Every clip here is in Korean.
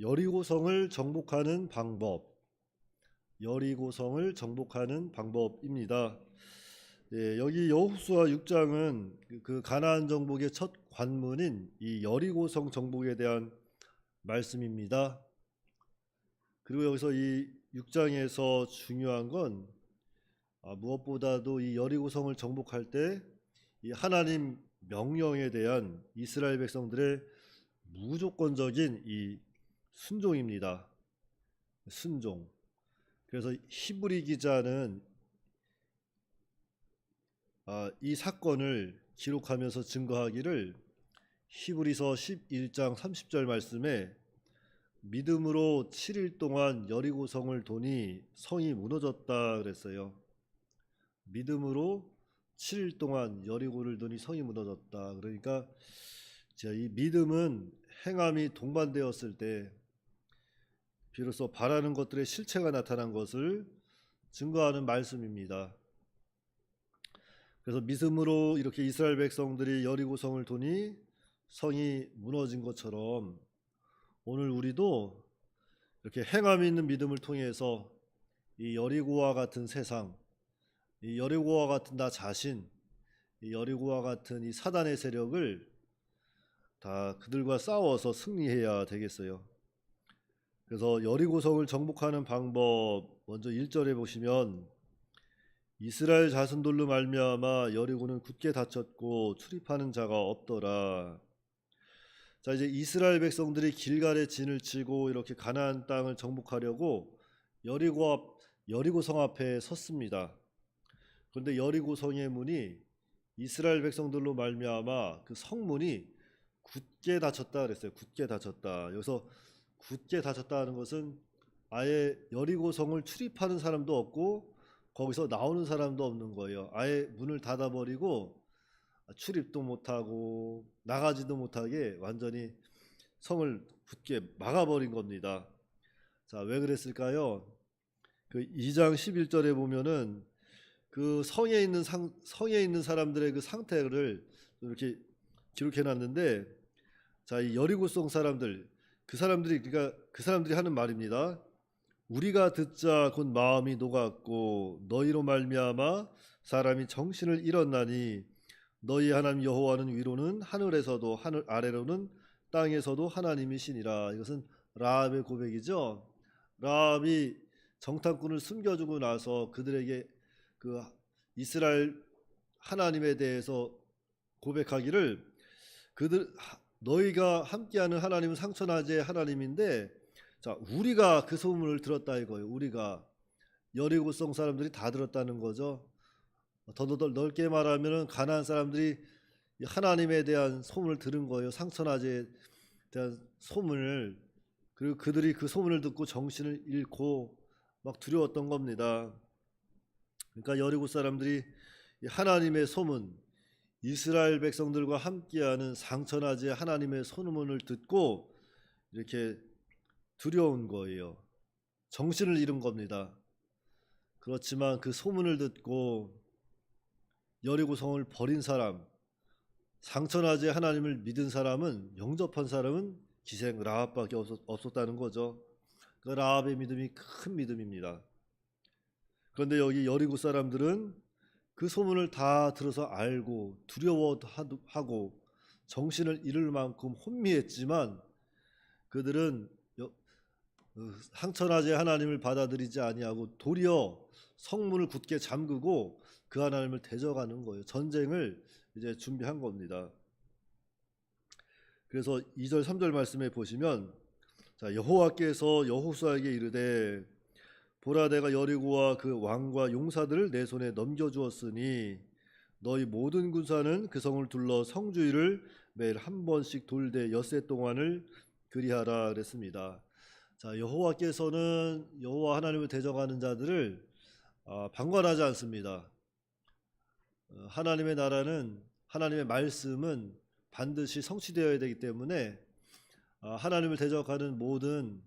여리고성을 정복하는 방법. 여리고성을 정복하는 방법입니다. 예, 여기 여호수아 6장은 그- 그 가나안 정복의 첫 관문인 이 여리고성 정복에 대한 말씀입니다. 그리고 여기서 이 6장에서 중요한 건 아, 무엇보다도 이 여리고성을 정복할 때 이 하나님 명령에 대한 이스라엘 백성들의 무조건적인 이 순종입니다. 순종. 그래서 히브리 기자는 아, 이 사건을 기록하면서 증거하기를 히브리서 11장 30절 말씀에 믿음으로 7일 동안 여리고성을 도니 성이 무너졌다 그랬어요. 믿음으로 7일 동안 여리고를 도니 성이 무너졌다. 그러니까 자, 이 믿음은 행함이 동반되었을 때 비로소 바라는 것들의 실체가 나타난 것을 증거하는 말씀입니다. 그래서 믿음으로 이렇게 이스라엘 백성들이 여리고성을 도니 성이 무너진 것처럼 오늘 우리도 이렇게 행함이 있는 믿음을 통해서 이 여리고와 같은 세상, 이 여리고와 같은 나 자신, 이 여리고와 같은 이 사단의 세력을 다 그들과 싸워서 승리해야 되겠어요. 그래서 여리고성을 정복하는 방법 먼저 1절에 보시면 이스라엘 자손들로 말미암아 여리고는 굳게 닫혔고 출입하는 자가 없더라. 자 이제 이스라엘 백성들이 길갈에 진을 치고 이렇게 가나안 땅을 정복하려고 여리고 앞 여리고 성 앞에 섰습니다. 그런데 여리고 성의 문이 이스라엘 백성들로 말미암아 그 성문이 굳게 닫혔다 그랬어요. 굳게 닫혔다. 여기서 굳게 닫혔다는 것은 아예 여리고성을 출입하는 사람도 없고 거기서 나오는 사람도 없는 거예요. 아예 문을 닫아버리고 출입도 못하고 나가지도 못하게 완전히 성을 굳게 막아버린 겁니다. 자, 왜 그랬을까요? 그 2장 11절에 보면은 그 성에 있는 상, 성에 있는 사람들의 그 상태를 이렇게 기록해 놨는데 자, 이 여리고성 사람들 그 사람들이 그러니까 그 사람들이 하는 말입니다. 우리가 듣자 곧 마음이 녹았고 너희로 말미암아 사람이 정신을 잃었나니 너희 하나님 여호와는 위로는 하늘에서도 하늘 아래로는 땅에서도 하나님이시니라. 이것은 라합의 고백이죠. 라합이 정탐꾼을 숨겨주고 나서 그들에게 그 이스라엘 하나님에 대해서 고백하기를 그들 너희가 함께하는 하나님은 상천하제 하나님인데 자 우리가 그 소문을 들었다 이거예요. 우리가 여리고성 사람들이 다 들었다는 거죠. 더 넓게 말하면은 가나안 사람들이 하나님에 대한 소문을 들은 거예요. 상천하제에 대한 소문을 그리고 그들이 그 소문을 듣고 정신을 잃고 막 두려웠던 겁니다. 그러니까 여리고 사람들이 하나님의 소문, 이스라엘 백성들과 함께하는 상천하제 하나님의 소문을 듣고 이렇게 두려운 거예요. 정신을 잃은 겁니다. 그렇지만 그 소문을 듣고 여리고성을 버린 사람, 상천하제 하나님을 믿은 사람은 영접한 사람은 기생 라합밖에 없었, 다는 거죠. 그 라합의 믿음이 큰 믿음입니다. 그런데 여기 여리고 사람들은 그 소문을 다 들어서 알고 두려워하고 정신을 잃을 만큼 혼미했지만 그들은 어, 상천하제 하나님을 받아들이지 아니하고 도리어 성문을 굳게 잠그고 그 하나님을 대적하는 거예요. 전쟁을 이제 준비한 겁니다. 그래서 2절 3절 말씀에 보시면 자 여호와께서 여호수아에게 이르되 보라 내가 여리고와 그 왕과 용사들을 내 손에 넘겨 주었으니 너희 모든 군사는 그 성을 둘러 성주의를 매일 한 번씩 돌되 엿새 동안을 그리하라 그랬습니다. 자 여호와께서는 여호와 하나님을 대적하는 자들을 아, 방관하지 않습니다. 어, 하나님의 나라는 하나님의 말씀은 반드시 성취되어야 되기 때문에 아, 하나님을 대적하는 모든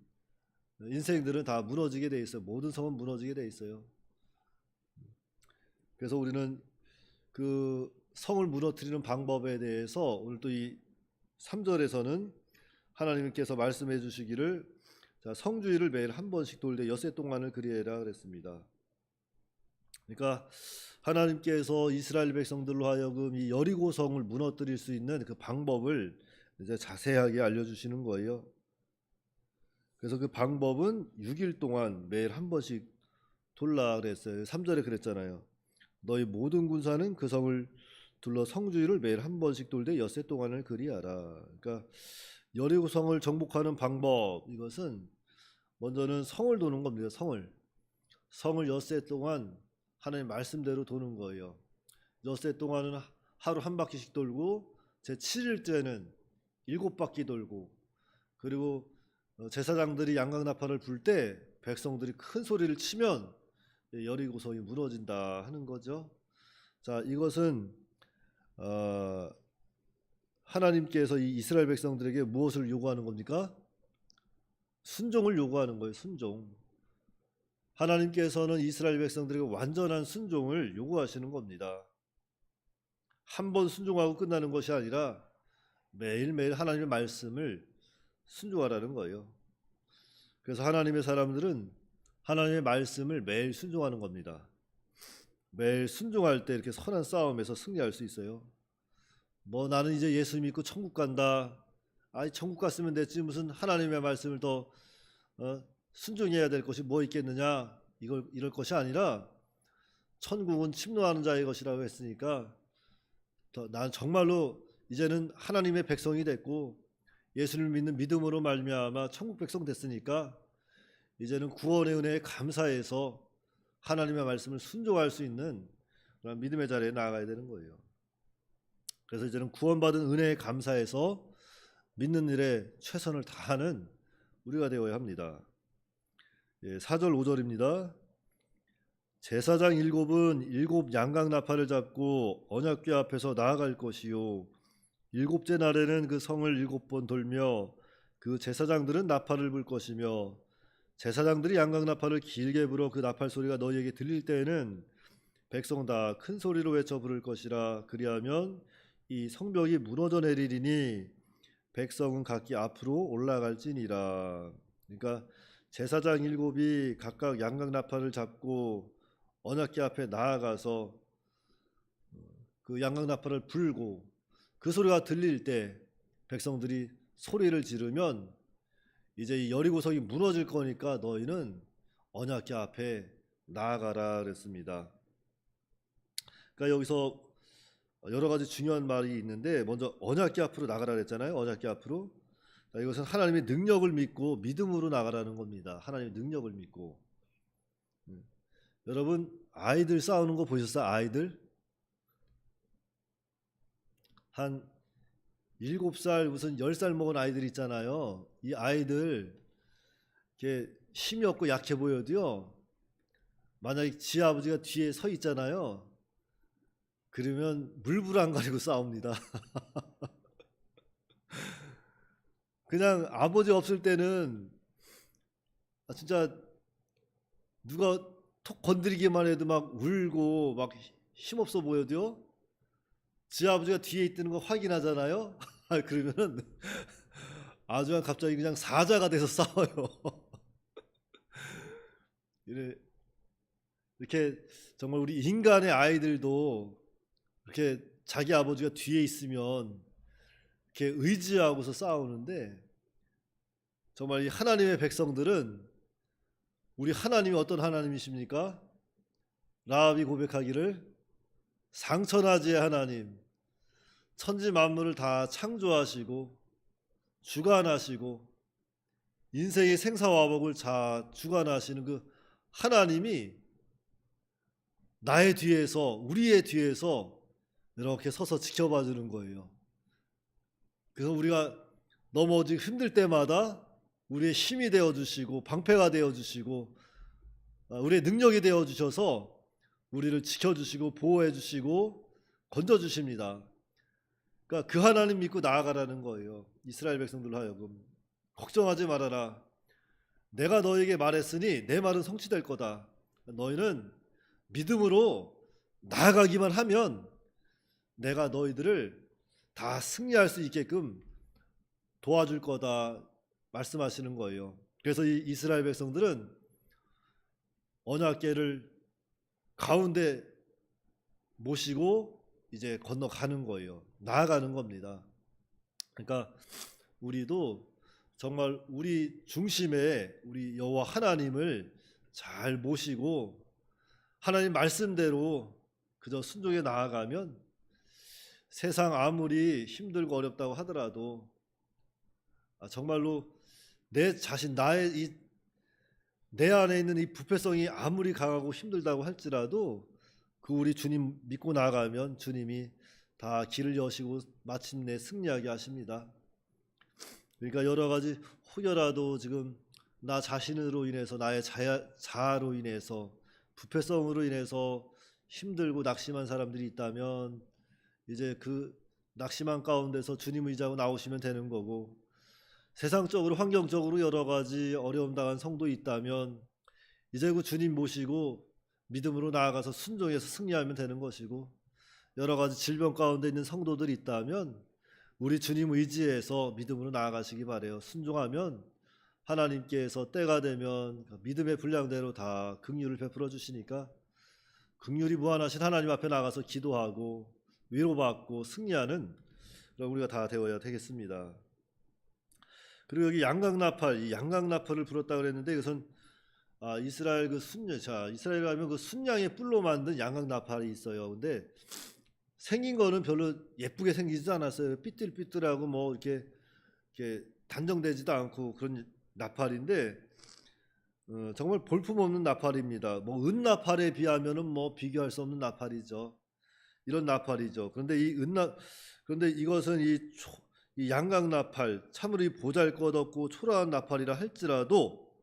인생들은 다 무너지게 돼 있어요. 모든 성은 무너지게 돼 있어요. 그래서 우리는 그 성을 무너뜨리는 방법에 대해서 오늘 또 이 3절에서는 하나님께서 말씀해 주시기를 자, 성주일을 매일 한 번씩 돌되 엿새 동안을 그리해라 그랬습니다. 그러니까 하나님께서 이스라엘 백성들로 하여금 이 여리고 성을 무너뜨릴 수 있는 그 방법을 이제 자세하게 알려 주시는 거예요. 그래서 그 방법은 6일 동안 매일 한 번씩 돌라 그랬어요. 3절에 그랬잖아요. 너희 모든 군사는 그 성을 둘러 성주일을 매일 한 번씩 돌되 엿새 동안을 그리하라. 그러니까 여리고 성을 정복하는 방법 이것은 먼저는 성을 도는 겁니다. 성을 성을 엿새 동안 하나님 말씀대로 도는 거예요. 엿새 동안은 하루 한 바퀴씩 돌고 제 7일째는 일곱 바퀴 돌고 그리고 어, 제사장들이 양각 나팔을 불 때 백성들이 큰 소리를 치면 여리고 성이 무너진다 하는 거죠. 자, 이것은 어, 하나님께서 이 이스라엘 백성들에게 무엇을 요구하는 겁니까? 순종을 요구하는 거예요. 순종. 하나님께서는 이스라엘 백성들에게 완전한 순종을 요구하시는 겁니다. 한 번 순종하고 끝나는 것이 아니라 매일매일 하나님의 말씀을 순종하라는 거예요. 그래서 하나님의 사람들은 하나님의 말씀을 매일 순종하는 겁니다. 매일 순종할 때 이렇게 선한 싸움에서 승리할 수 있어요. 뭐 나는 이제 예수 믿고 천국 간다. 아니 천국 갔으면 됐지 무슨 하나님의 말씀을 더 어, 순종해야 될 것이 뭐 있겠느냐 이걸 이럴 것이 아니라 천국은 침노하는 자의 것이라고 했으니까 더, 난 정말로 이제는 하나님의 백성이 됐고 예수를 믿는 믿음으로 말미암아 천국 백성 됐으니까 이제는 구원의 은혜에 감사해서 하나님의 말씀을 순종할 수 있는 그런 믿음의 자리에 나아가야 되는 거예요. 그래서 이제는 구원받은 은혜에 감사해서 믿는 일에 최선을 다하는 우리가 되어야 합니다. 예, 4절 5절입니다. 제사장 일곱은 일곱 양각 나팔을 잡고 언약궤 앞에서 나아갈 것이요 일곱째 날에는 그 성을 일곱 번 돌며 그 제사장들은 나팔을 불 것이며 제사장들이 양각 나팔을 길게 불어 그 나팔 소리가 너희에게 들릴 때에는 백성 다 큰 소리로 외쳐 부를 것이라 그리하면 이 성벽이 무너져 내리리니 백성은 각기 앞으로 올라갈지니라. 그러니까 제사장 일곱이 각각 양각 나팔을 잡고 언약궤 앞에 나아가서 그 양각 나팔을 불고 그 소리가 들릴 때 백성들이 소리를 지르면 이제 이 여리고성이 무너질 거니까 너희는 언약궤 앞에 나아가라 그랬습니다. 그러니까 여기서 여러 가지 중요한 말이 있는데 먼저 언약궤 앞으로 나가라 그랬잖아요. 언약궤 앞으로. 자, 이것은 하나님의 능력을 믿고 믿음으로 나가라는 겁니다. 하나님의 능력을 믿고. 음. 여러분 아이들 싸우는 거 보셨어요? 아이들 한 일곱 살 무슨 열살 먹은 아이들 있잖아요. 이 아이들 이렇게 힘이 없고 약해 보여도요. 만약에 지 아버지가 뒤에 서 있잖아요. 그러면 물불 안 가리고 싸웁니다. 그냥 아버지 없을 때는 아, 진짜 누가 톡 건드리기만 해도 막 울고 막 힘없어 보여도요. 지 아버지가 뒤에 있다는 거 확인하잖아요. 아, 그러면은 아주 갑자기 그냥 사자가 돼서 싸워요. 이렇게 정말 우리 인간의 아이들도 이렇게 자기 아버지가 뒤에 있으면 이렇게 의지하고서 싸우는데 정말 이 하나님의 백성들은 우리 하나님이 어떤 하나님이십니까? 라합이 고백하기를 상천하지의 하나님, 천지 만물을 다 창조하시고 주관하시고 인생의 생사화복을 다 주관하시는 그 하나님이 나의 뒤에서 우리의 뒤에서 이렇게 서서 지켜봐 주는 거예요. 그래서 우리가 넘어지고 힘들 때마다 우리의 힘이 되어 주시고 방패가 되어 주시고 아, 우리의 능력이 되어 주셔서 우리를 지켜 주시고 보호해 주시고 건져 주십니다. 그러니까 그 하나님 믿고 나아가라는 거예요. 이스라엘 백성들로 하여금 걱정하지 말아라. 내가 너에게 말했으니 내 말은 성취될 거다. 너희는 믿음으로 나아가기만 하면 내가 너희들을 다 승리할 수 있게끔 도와줄 거다 말씀하시는 거예요. 그래서 이 이스라엘 백성들은 언약궤를 가운데 모시고 이제 건너가는 거예요. 나아가는 겁니다. 그러니까 우리도 정말 우리 중심에 우리 여호와 하나님을 잘 모시고 하나님 말씀대로 그저 순종해 나아가면 세상 아무리 힘들고 어렵다고 하더라도 아, 정말로 내 자신 나의 이 내 안에 있는 이 부패성이 아무리 강하고 힘들다고 할지라도 그 우리 주님 믿고 나아가면 주님이 다 길을 여시고 마침내 승리하게 하십니다. 그러니까 여러 가지 혹여라도 지금 나 자신으로 인해서 나의 자아, 자아로 인해서 부패성으로 인해서 힘들고 낙심한 사람들이 있다면 이제 그 낙심한 가운데서 주님을 의지하고 나오시면 되는 거고 세상적으로 환경적으로 여러 가지 어려움 당한 성도 있다면 이제 그 주님 모시고 믿음으로 나아가서 순종해서 승리하면 되는 것이고 여러 가지 질병 가운데 있는 성도들이 있다면 우리 주님 의지해서 믿음으로 나아가시기 바래요. 순종하면 하나님께서 때가 되면 그 믿음의 분량대로 다 긍휼을 베풀어 주시니까 긍휼이 무한하신 하나님 앞에 나가서 기도하고 위로받고 승리하는 그런 우리가 다 되어야 되겠습니다. 그리고 여기 양강나팔, 이 양강나팔을 불었다 그랬는데 이것은 아, 이스라엘 그 순양, 자 이스라엘 가면 그 순양의 뿔로 만든 양강나팔이 있어요. 근데 생긴 거는 별로 예쁘게 생기지도 않았어요. 삐뚤삐뚤하고 뭐 이렇게 이렇게 단정되지도 않고 그런 나팔인데 어, 정말 볼품 없는 나팔입니다. 뭐 은나팔에 비하면은 뭐 비교할 수 없는 나팔이죠. 이런 나팔이죠. 그런데 이 은나 그런데 이것은 이, 초, 이 양강 나팔 참으로 이 보잘것없고 초라한 나팔이라 할지라도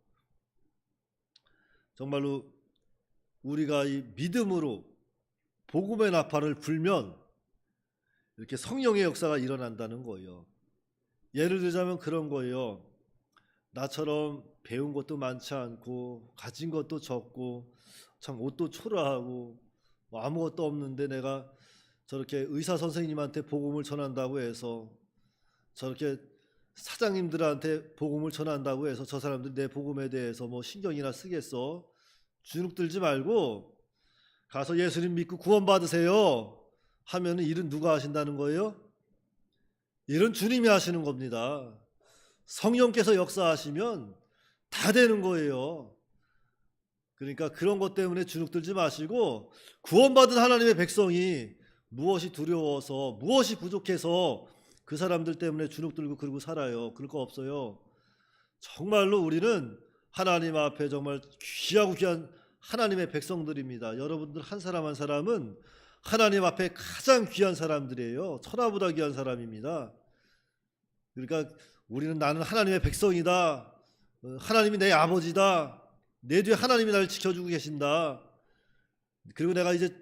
정말로 우리가 이 믿음으로 복음의 나팔을 불면 이렇게 성령의 역사가 일어난다는 거예요. 예를 들자면 그런 거예요. 나처럼 배운 것도 많지 않고 가진 것도 적고 참 옷도 초라하고 뭐 아무것도 없는데 내가 저렇게 의사 선생님한테 복음을 전한다고 해서 저렇게 사장님들한테 복음을 전한다고 해서 저 사람들이 내 복음에 대해서 뭐 신경이나 쓰겠어 주눅 들지 말고 가서 예수님 믿고 구원 받으세요 하면은 일은 누가 하신다는 거예요? 일은 주님이 하시는 겁니다. 성령께서 역사하시면 다 되는 거예요. 그러니까 그런 것 때문에 주눅 들지 마시고 구원받은 하나님의 백성이 무엇이 두려워서 무엇이 부족해서 그 사람들 때문에 주눅 들고 그러고 살아요. 그럴 거 없어요. 정말로 우리는 하나님 앞에 정말 귀하고 귀한 하나님의 백성들입니다. 여러분들 한 사람 한 사람은 하나님 앞에 가장 귀한 사람들이에요. 천하보다 귀한 사람입니다. 그러니까 우리는 나는 하나님의 백성이다. 어, 하나님이 내 아버지다. 내 뒤에 하나님이 나를 지켜주고 계신다. 그리고 내가 이제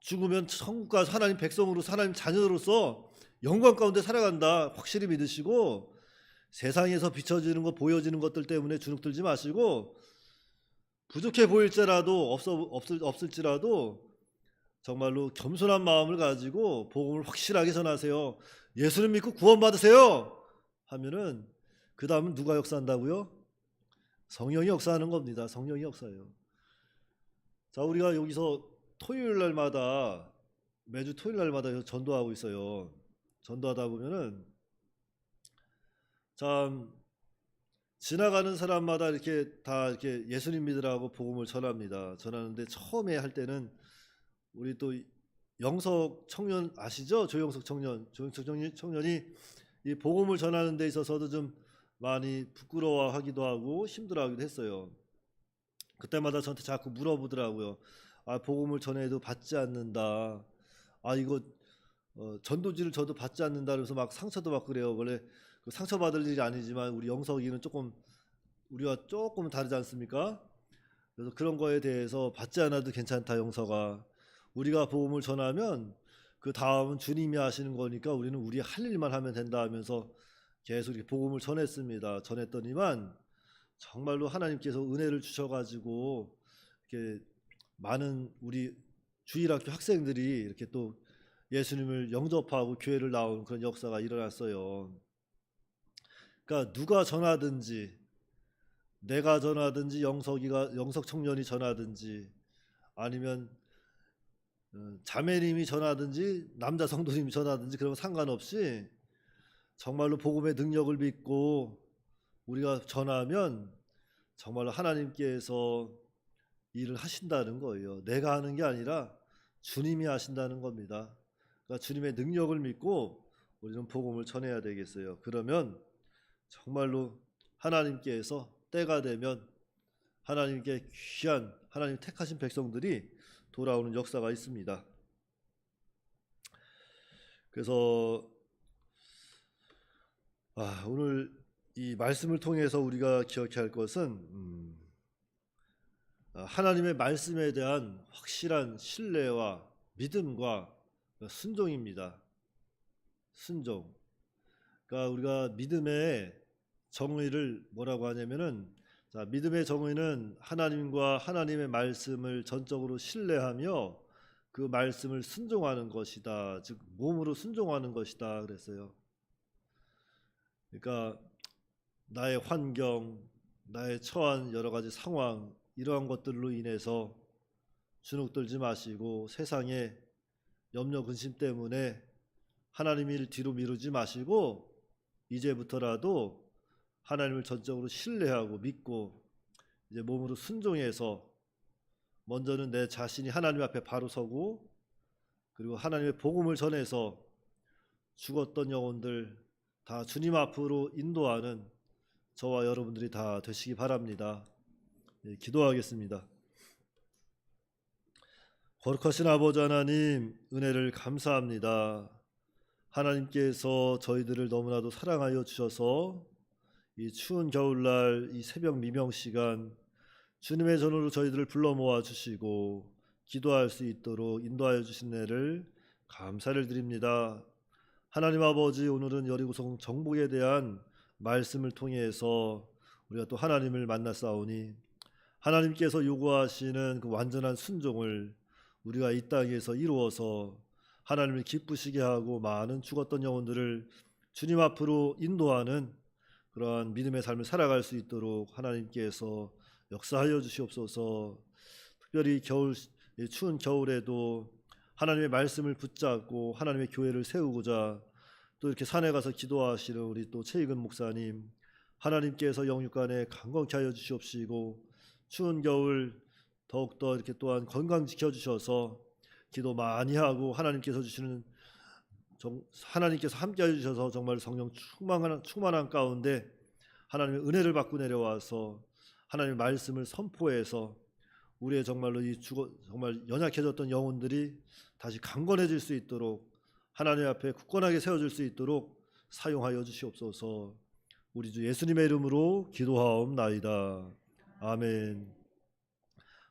죽으면 천국 가서 하나님 백성으로서 하나님 자녀로서 영광 가운데 살아간다. 확실히 믿으시고 세상에서 비춰지는 것 보여지는 것들 때문에 주눅 들지 마시고 부족해 보일지라도 없어 없을 없을지라도 정말로 겸손한 마음을 가지고 복음을 확실하게 전하세요. 예수를 믿고 구원 받으세요. 하면은 그 다음은 누가 역사한다고요? 성령이 역사하는 겁니다. 성령이 역사예요. 자, 우리가 여기서 토요일 날마다 매주 토요일 날마다 전도하고 있어요. 전도하다 보면은 참 지나가는 사람마다 이렇게 다 이렇게 예수님 믿으라고 복음을 전합니다. 전하는데 처음에 할 때는 우리 또 영석 청년 아시죠? 조영석 청년, 조영석 청년- 청년이 이 복음을 전하는 데 있어서도 좀 많이 부끄러워하기도 하고 힘들어하기도 했어요. 그때마다 저한테 자꾸 물어보더라고요. 아 복음을 전해도 받지 않는다. 아 이거 어, 전도지를 저도 받지 않는다 그래서 막 상처도 받고 그래요. 원래 그 상처 받을 일이 아니지만 우리 영석이는 조금 우리와 조금 다르지 않습니까? 그래서 그런 거에 대해서 받지 않아도 괜찮다 영서가 우리가 복음을 전하면 그 다음은 주님이 하시는 거니까 우리는 우리 할 일만 하면 된다 하면서 계속 이렇게 복음을 전했습니다. 전했더니만 정말로 하나님께서 은혜를 주셔가지고 이렇게 많은 우리 주일학교 학생들이 이렇게 또 예수님을 영접하고 교회를 나온 그런 역사가 일어났어요. 그러니까 누가 전하든지 내가 전하든지 영석이가 영석 청년이 전하든지 아니면 어, 자매님이 전하든지 남자 성도님이 전하든지 그런 거 상관없이 정말로 복음의 능력을 믿고 우리가 전하면 정말로 하나님께서 일을 하신다는 거예요. 내가 하는 게 아니라 주님이 하신다는 겁니다. 그러니까 주님의 능력을 믿고 우리는 복음을 전해야 되겠어요. 그러면 정말로 하나님께서 때가 되면 하나님께 귀한 하나님 택하신 백성들이 돌아오는 역사가 있습니다. 그래서 아, 오늘 이 말씀을 통해서 우리가 기억해야 할 것은 음, 아, 하나님의 말씀에 대한 확실한 신뢰와 믿음과 순종입니다. 순종. 그러니까 우리가 믿음의 정의를 뭐라고 하냐면은 자, 믿음의 정의는 하나님과 하나님의 말씀을 전적으로 신뢰하며 그 말씀을 순종하는 것이다. 즉 몸으로 순종하는 것이다 그랬어요. 그러니까 나의 환경, 나의 처한 여러 가지 상황 이러한 것들로 인해서 주눅들지 마시고 세상에 염려 근심 때문에 하나님을 뒤로 미루지 마시고 이제부터라도 하나님을 전적으로 신뢰하고 믿고 이제 몸으로 순종해서 먼저는 내 자신이 하나님 앞에 바로 서고 그리고 하나님의 복음을 전해서 죽었던 영혼들 다 주님 앞으로 인도하는 저와 여러분들이 다 되시기 바랍니다. 예, 기도하겠습니다. 거룩하신 아버지 하나님 은혜를 감사합니다. 하나님께서 저희들을 너무나도 사랑하여 주셔서 이 추운 겨울날 이 새벽 미명 시간 주님의 전으로 저희들을 불러 모아 주시고 기도할 수 있도록 인도하여 주신 애를 감사를 드립니다. 하나님 아버지 오늘은 여리고성 정복에 대한 말씀을 통해서 우리가 또 하나님을 만났사오니 하나님께서 요구하시는 그 완전한 순종을 우리가 이 땅에서 이루어서 하나님을 기쁘시게 하고 많은 죽었던 영혼들을 주님 앞으로 인도하는 그러한 믿음의 삶을 살아갈 수 있도록 하나님께서 역사하여 주시옵소서. 특별히 겨울 이 추운 겨울에도 하나님의 말씀을 붙잡고 하나님의 교회를 세우고자 또 이렇게 산에 가서 기도하시는 우리 또 최익은 목사님 하나님께서 영육간에 강건케 하여 주시옵시고 추운 겨울 더욱더 이렇게 또한 건강 지켜주셔서 기도 많이 하고 하나님께서 주시는 정, 하나님께서 함께 해주셔서 정말 성령 충만한, 충만한 가운데 하나님의 은혜를 받고 내려와서 하나님의 말씀을 선포해서 우리의 정말로 이 죽어 정말 연약해졌던 영혼들이 다시 강건해질 수 있도록 하나님 앞에 굳건하게 세워질 수 있도록 사용하여 주시옵소서. 우리 주 예수님의 이름으로 기도하옵나이다. 아멘.